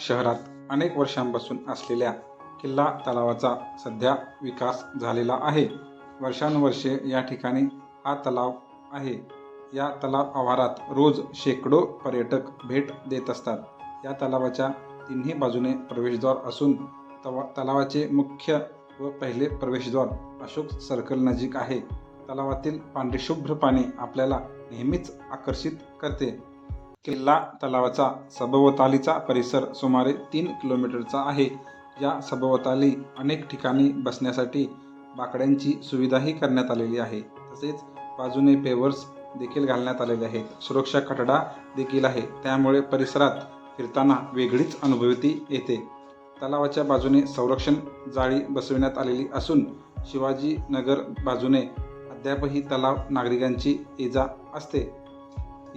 शहरात अनेक वर्षांपासून असलेल्या किल्ला तलावाचा सध्या विकास झालेला आहे. वर्षानुवर्षे या ठिकाणी हा तलाव आहे. या तलाव आवारात रोज शेकडो पर्यटक भेट देत असतात. या तलावाच्या तिन्ही बाजूने प्रवेशद्वार असून तवा तलावाचे मुख्य व पहिले प्रवेशद्वार अशोक सर्कल नजीक आहे. तलावातील पांढरीशुभ्र पाणी आपल्याला नेहमीच आकर्षित करते. किल्ला तलावाचा सभोवतालीचा परिसर सुमारे तीन किलोमीटरचा आहे. या सभोवताली अनेक ठिकाणी बसण्यासाठी बाकड्यांची सुविधाही करण्यात आलेली आहे. तसेच बाजूने पेवर्स देखील घालण्यात आलेले आहेत. सुरक्षा कठडा देखील आहे. त्यामुळे परिसरात फिरताना वेगळीच अनुभूती येते. तलावाच्या बाजूने संरक्षण जाळी बसविण्यात आलेली असून शिवाजीनगर बाजूने अद्यापही तलाव नागरिकांची इजा असते.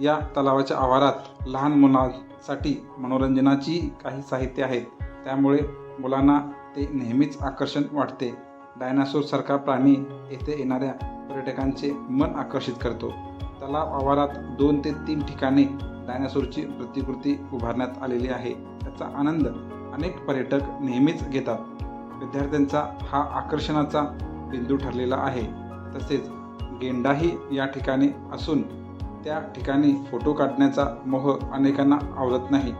या तलावाच्या आवारात लहान मुलांसाठी मनोरंजनाची काही साहित्य आहेत. त्यामुळे मुलांना ते नेहमीच आकर्षण वाटते. डायनासोरसारखा प्राणी येथे येणाऱ्या पर्यटकांचे मन आकर्षित करतो. तलाव आवारात दोन ते तीन ठिकाणी डायनासोरची प्रतिकृती उभारण्यात आलेली आहे. त्याचा आनंद अनेक पर्यटक नेहमीच घेतात. विद्यार्थ्यांचा हा आकर्षणाचा बिंदू ठरलेला आहे. तसेच गेंडाही या ठिकाणी असून त्या ठिकाणी फोटो काढण्याचा मोह अनेकांना आवडत नाही.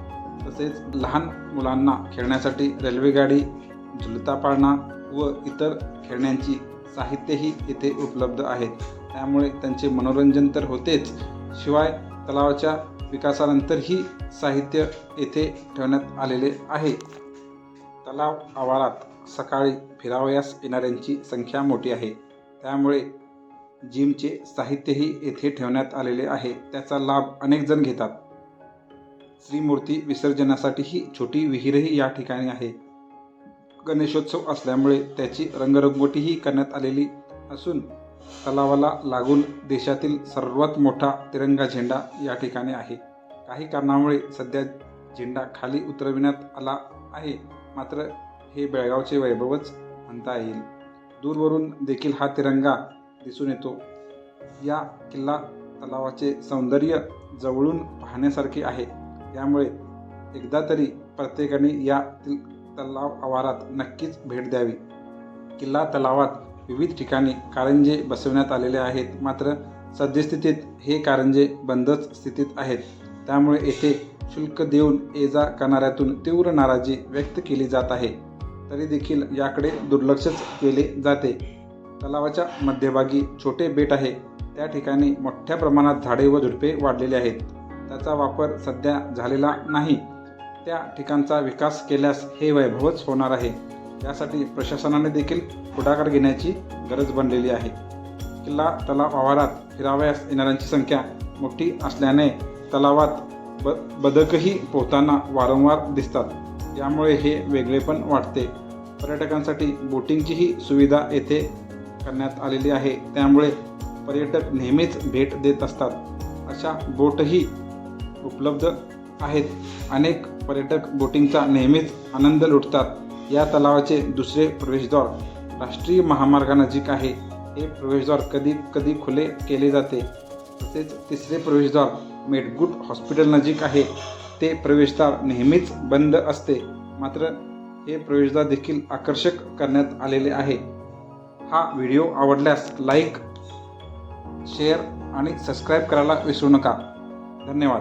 तसेच लहान मुलांना खेळण्यासाठी रेल्वेगाडी झुलता पाळणा व इतर खेळण्यांची साहित्यही येथे उपलब्ध आहेत. त्यामुळे त्यांचे मनोरंजन तर होतेच शिवाय तलावाच्या विकासानंतरही साहित्य येथे ठेवण्यात आलेले आहे. तलाव आवारात सकाळी फिरावयास येणाऱ्यांची संख्या मोठी आहे. त्यामुळे जिमचे साहित्यही येथे ठेवण्यात आलेले आहे. त्याचा लाभ अनेक जण घेतात. श्रीमूर्ती विसर्जनासाठीही छोटी विहीरही या ठिकाणी आहे. गणेशोत्सव असल्यामुळे त्याची रंगरंगोटीही करण्यात आलेली असून तलावाला लागून देशातील सर्वात मोठा तिरंगा झेंडा या ठिकाणी आहे. काही कारणामुळे सध्या झेंडा खाली उतरविण्यात आला आहे. मात्र हे बेळगावचे वैभवच म्हणता येईल. दूरवरून देखील हा तिरंगा दिसून येतो. या किल्ला तलावाचे सौंदर्य जवळून पाहण्यासारखे आहे. त्यामुळे एकदा तरी प्रत्येकाने या तलाव आवारात नक्कीच भेट द्यावी. किल्ला तलावात विविध ठिकाणी कारंजे बसवण्यात आलेले आहेत. मात्र सद्यस्थितीत हे कारंजे बंदच स्थितीत आहेत. त्यामुळे येथे शुल्क देऊन ये जा करणाऱ्यातून तीव्र नाराजी व्यक्त केली जात आहे. तरी देखील याकडे दुर्लक्षच केले जाते. तलावाच्या मध्यभागी छोटे बेट आहे. त्या ठिकाणी मोठ्या प्रमाणात झाडे व झुडपे वाढलेले आहेत. त्याचा वापर सध्या झालेला नाही. त्या ठिकाणचा विकास केल्यास हे वैभवच होणार आहे. यासाठी प्रशासनाने देखील पुढाकार घेण्याची गरज बनलेली आहे. किल्ला तलाव आवारात फिरावयास येणाऱ्यांची संख्या मोठी असल्याने तलावात ब बदकही पोहताना वारंवार दिसतात. यामुळे हे वेगळेपण वाटते. पर्यटकांसाठी बोटिंगचीही सुविधा येथे करण्यात आलेली आहे. त्यामुळे पर्यटक नेहमीच भेट देत असतात. अशा बोटही उपलब्ध आहेत. अनेक पर्यटक बोटिंगचा नेहमीच आनंद लुटतात. या तलावाचे दुसरे प्रवेशद्वार राष्ट्रीय महामार्गानजीक आहे. हे प्रवेशद्वार कधी कधी खुले केले जाते. तसेच तिसरे प्रवेशद्वार मेडगुड हॉस्पिटल नजीक आहे. ते प्रवेशद्वार नेहमीच बंद असते. मात्र हे प्रवेशद्वार देखील आकर्षक करण्यात आलेले आहे. हा व्हिडिओ आवडल्यास लाईक शेअर आणि सबस्क्राईब करायला विसरू नका. धन्यवाद.